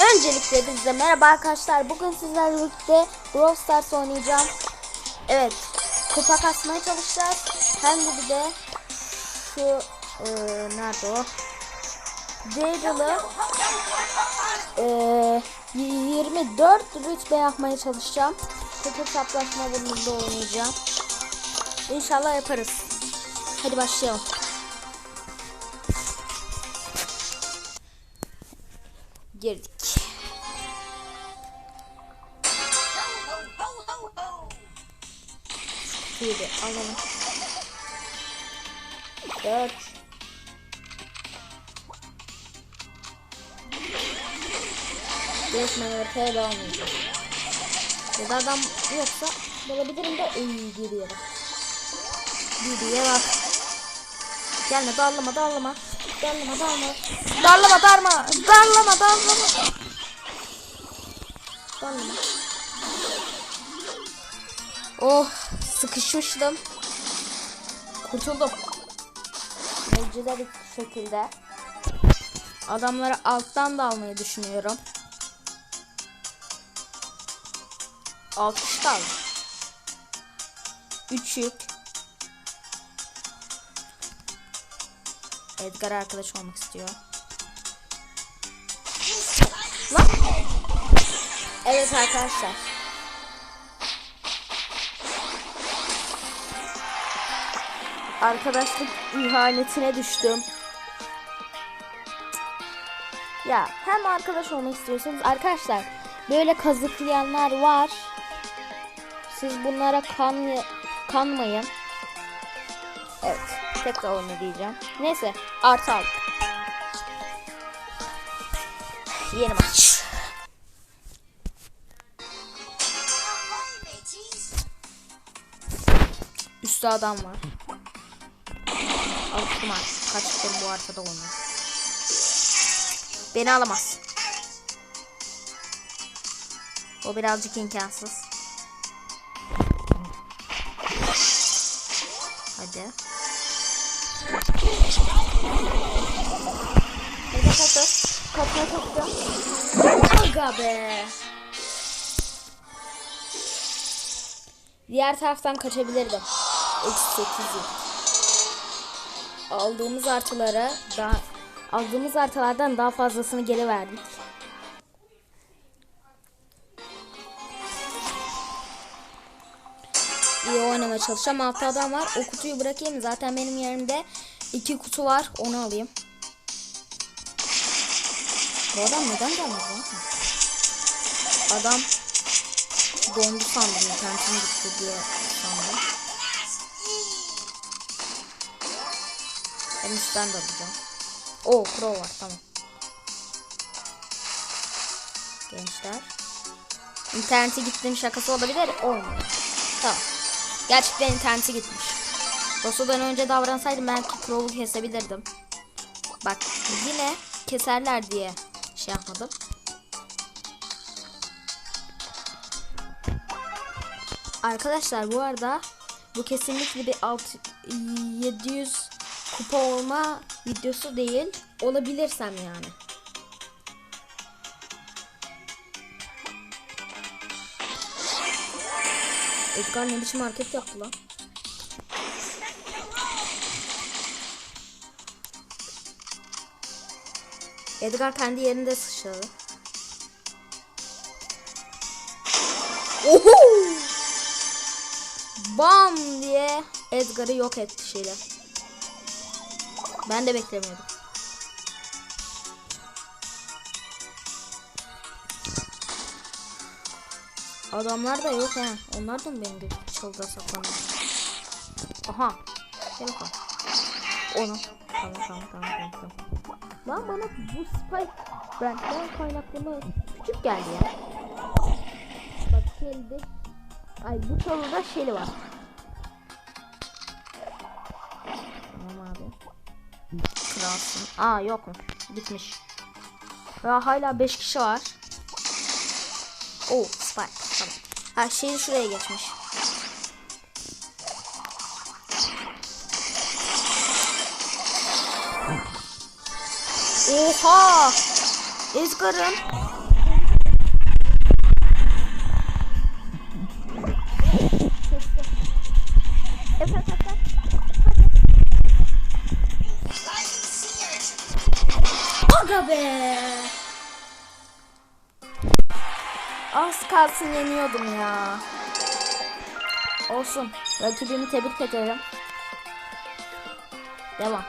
Öncelikle size merhaba arkadaşlar. Bugün sizlerle birlikte Brawl Stars oynayacağım. Evet. Kupa kasmaya çalışacağız. Hem de bir de şu e, nerede o? Daryl'ı e, 24 rütbe yapmaya çalışacağım. Kupa hesaplaşma bölümünde oynayacağım. İnşallah yaparız. Hadi başlayalım. Girdik. Yedi alalım. Dört. Resmen ortaya edeceğim. Ya da adam yoksa bulabilirim de iyi geriye bak. Geriye bak. Gelme darlama darlama. Darlama darlama. Darlama darlama. Darlama darlama. Darlama. Oh sıkışmıştım. Kurtuldum. Mucize bir şekilde. Adamları alttan da almayı düşünüyorum. Alt kişi kaldı. Üç yük. Edgar arkadaş olmak istiyor. Lan. Evet arkadaşlar. Arkadaşlık ihanetine düştüm. Ya hem arkadaş olmak istiyorsanız arkadaşlar böyle kazıklayanlar var. Siz bunlara kan kanmayın. Evet. Tekrar onu diyeceğim. Neyse. Artı aldık. Yeni maç. Üstte adam var. Alıştım artık. Kaç yıldır bu arkada oynuyor. Beni alamaz. O birazcık imkansız. Hadi. Hadi kaçır. Kaçma kaçtı. Aga be. Diğer taraftan kaçabilirdim. Eksi 8 Aldığımız artılara daha aldığımız artılardan daha fazlasını geri verdik. İyi oynamaya çalışacağım. Altta adam var. O kutuyu bırakayım. Zaten benim yerimde iki kutu var. Onu alayım. Bu adam neden gelmedi? Adam dondu sandım. İnternetim gitti diye Ben üstten de alacağım. Oo crow var tamam. Gençler. İnterneti gittiğim şakası olabilir. Olmadı. Tamam. Gerçekten interneti gitmiş. Roso'dan önce davransaydım belki crow'u kesebilirdim. Bak yine keserler diye şey yapmadım. Arkadaşlar bu arada bu kesinlikle bir 6 700 kupa olma videosu değil. Olabilirsem yani. Edgar ne biçim hareket yaptı lan? Edgar kendi yerinde sıçradı. Oho! Bam diye Edgar'ı yok etti şeyler. Ben de beklemiyordum. Adamlar da yok ha. Onlar da mı benim gibi çalıda saklanıyor? Aha. Gel bakalım. Onu. Tamam tamam tamam tamam. Lan bana bu Spike brandden kaynaklı küçük geldi ya. Bak Shelly Ay bu çalıda Shelly var. Kralsın. Aa yok mu? Gitmiş. Ya hala 5 kişi var. Oh Spike. Tamam. Her şey şuraya geçmiş. Oha! Edgar'ın kalsın yeniyordum ya. Olsun. Rakibimi tebrik ederim. Devam.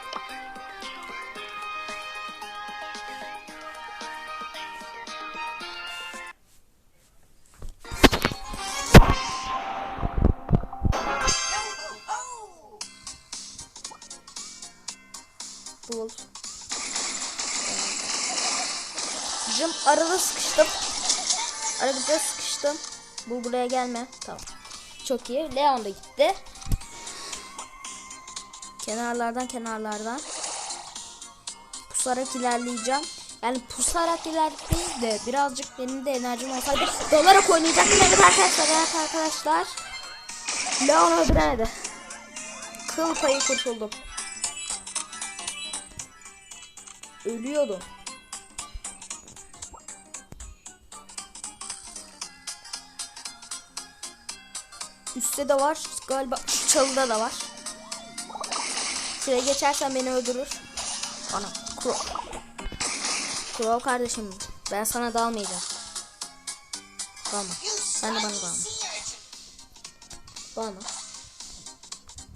Bul. Cım arada sıkıştım. Arada sıkıştım. Bu buraya gelme. Tamam. Çok iyi. Leon da gitti. Kenarlardan kenarlardan. Pusarak ilerleyeceğim. Yani pusarak ilerleyeyim de birazcık benim de enerjim olsaydı dolarak oynayacaktım. Evet arkadaşlar, evet arkadaşlar. Leon öldüremedi. Kıl payı kurtuldum. Ölüyordum. Üstte de var. Galiba çalıda da var. Şuraya geçersen beni öldürür. Ana. Crow. Crow kardeşim. Ben sana dalmayacağım. Dalma. Sen de bana dalma. Dalma.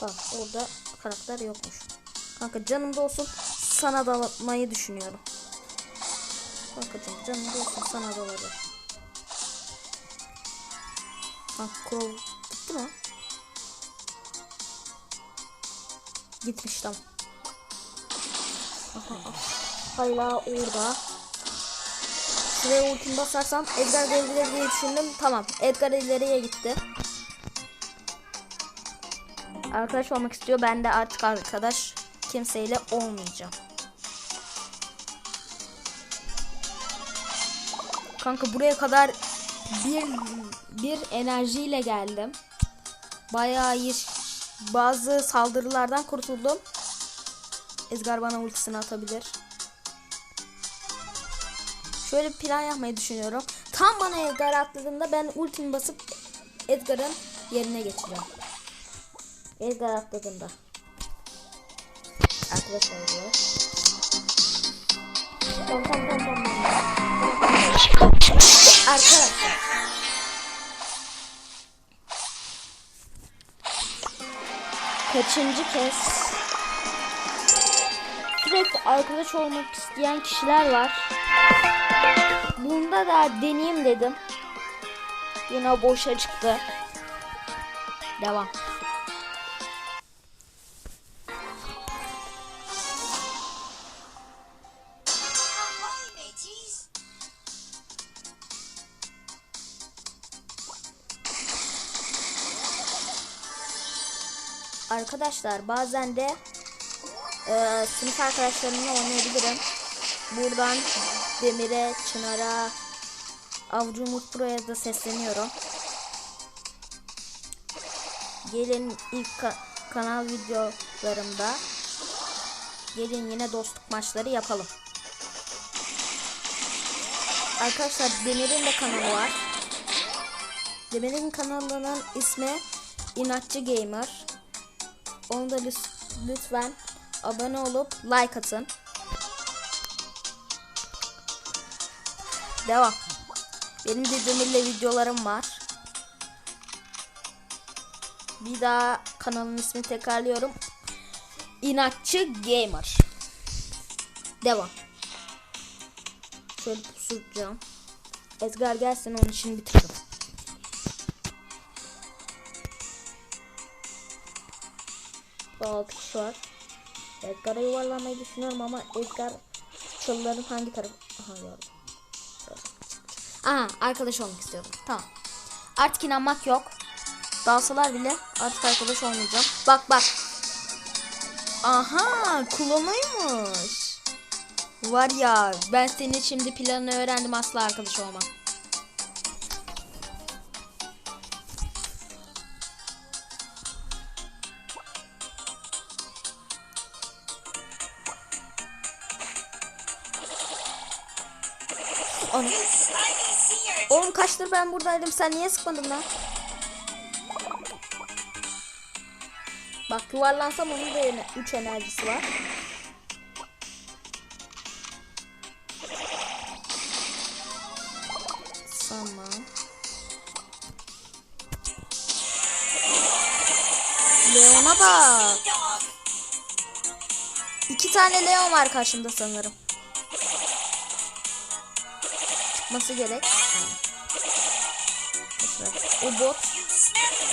Bak orada karakter yokmuş. Kanka canımda olsun sana dalmayı düşünüyorum. Kankacım canımda olsun sana dalarım. Ha Crow gitti mi? Gitmiş aha. Hala orada. Şuraya ultim basarsam Edgar gelebilir diye düşündüm. Tamam. Edgar ileriye gitti. Arkadaş olmak istiyor. Ben de artık arkadaş kimseyle olmayacağım. Kanka buraya kadar bir bir enerjiyle geldim. Bayağı iyi bazı saldırılardan kurtuldum. Edgar bana ultisini atabilir. Şöyle bir plan yapmayı düşünüyorum. Tam bana Edgar atladığında ben ultimi basıp Edgar'ın yerine geçeceğim. Edgar atladığında. Arkadaşlar diyor. Arkadaşlar. Kaçıncı kez sürekli arkadaş olmak isteyen kişiler var. Bunda da deneyeyim dedim. Yine boşa çıktı. Devam. Arkadaşlar bazen de e, sınıf arkadaşlarımla oynayabilirim. Buradan Demir'e, Çınar'a, Avcı Umut Pro'ya da sesleniyorum. Gelin ilk ka- kanal videolarımda gelin yine dostluk maçları yapalım. Arkadaşlar Demir'in de kanalı var. Demir'in kanalının ismi İnatçı Gamer. Onu da lütfen abone olup like atın. Devam. Benim de Demir'le videolarım var. Bir daha kanalın ismini tekrarlıyorum. İnatçı Gamer. Devam. Şöyle pusuracağım. Edgar gelsin onun için bitiririm. Bu altı kişi var. Edgar'a yuvarlamayı düşünüyorum ama Edgar çalıların hangi tarafı? Aha gördüm. Aha arkadaş olmak istiyorum. Tamam. Artık inanmak yok. Dalsalar bile artık arkadaş olmayacağım. Bak bak. Aha klonuymuş. Var ya ben senin şimdi planını öğrendim asla arkadaş olmam. Onu. Oğlum kaçtır ben buradaydım sen niye sıkmadın lan? Bak yuvarlansam onun da 3 enerjisi var. Tamam. Leon'a bak. İki tane Leon var karşımda sanırım. Çıkması gerek. Boşver. O bot.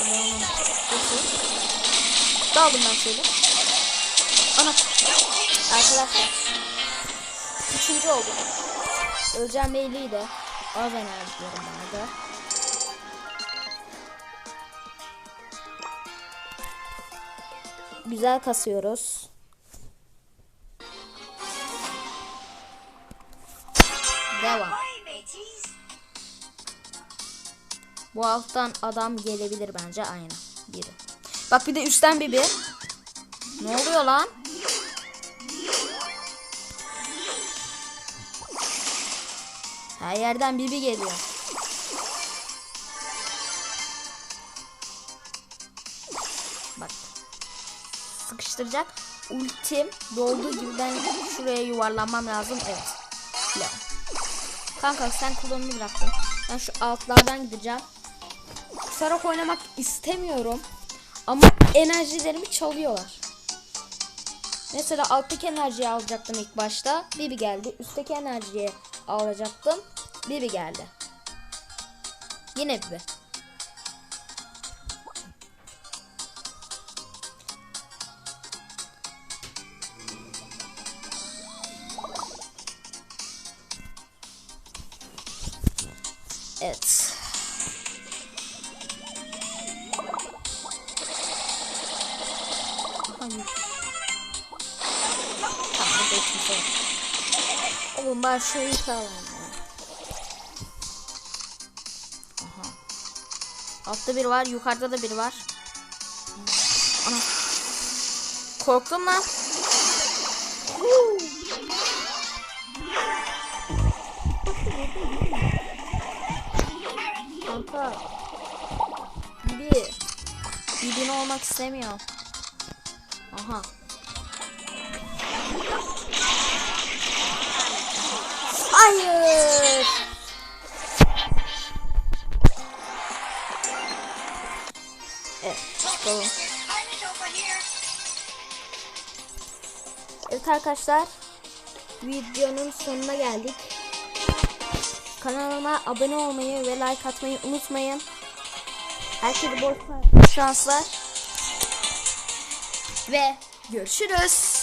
O Leon'un botu. Daldım ben şöyle. Ana. Arkadaşlar. Üçüncü oldum. Öleceğim belliydi. Az enerjilerim vardı. Güzel kasıyoruz. Devam. Bu alttan adam gelebilir bence aynen. Biri. Bak bir de üstten bir bir. Ne oluyor lan? Her yerden bibi geliyor. Bak. Sıkıştıracak. Ultim dolduğu gibi ben şuraya yuvarlanmam lazım. Evet. Kanka sen kullanımı bıraktın. Ben şu altlardan gideceğim. Sarak oynamak istemiyorum. Ama enerjilerimi çalıyorlar. Mesela alttaki enerjiyi alacaktım ilk başta. Bibi geldi. Üstteki enerjiyi alacaktım. Bibi geldi. Yine Bibi. Evet. Kimse yok. Oğlum ben şurayı sağlayayım ya. Aha. Altta biri var, yukarıda da biri var. Ana. Korktum lan. Kanka. Bibi. Bibini olmak istemiyor. Aha. Hayır. Evet. Evet arkadaşlar. Videonun sonuna geldik. Kanalıma abone olmayı ve like atmayı unutmayın. Herkese bol şanslar. Ve görüşürüz.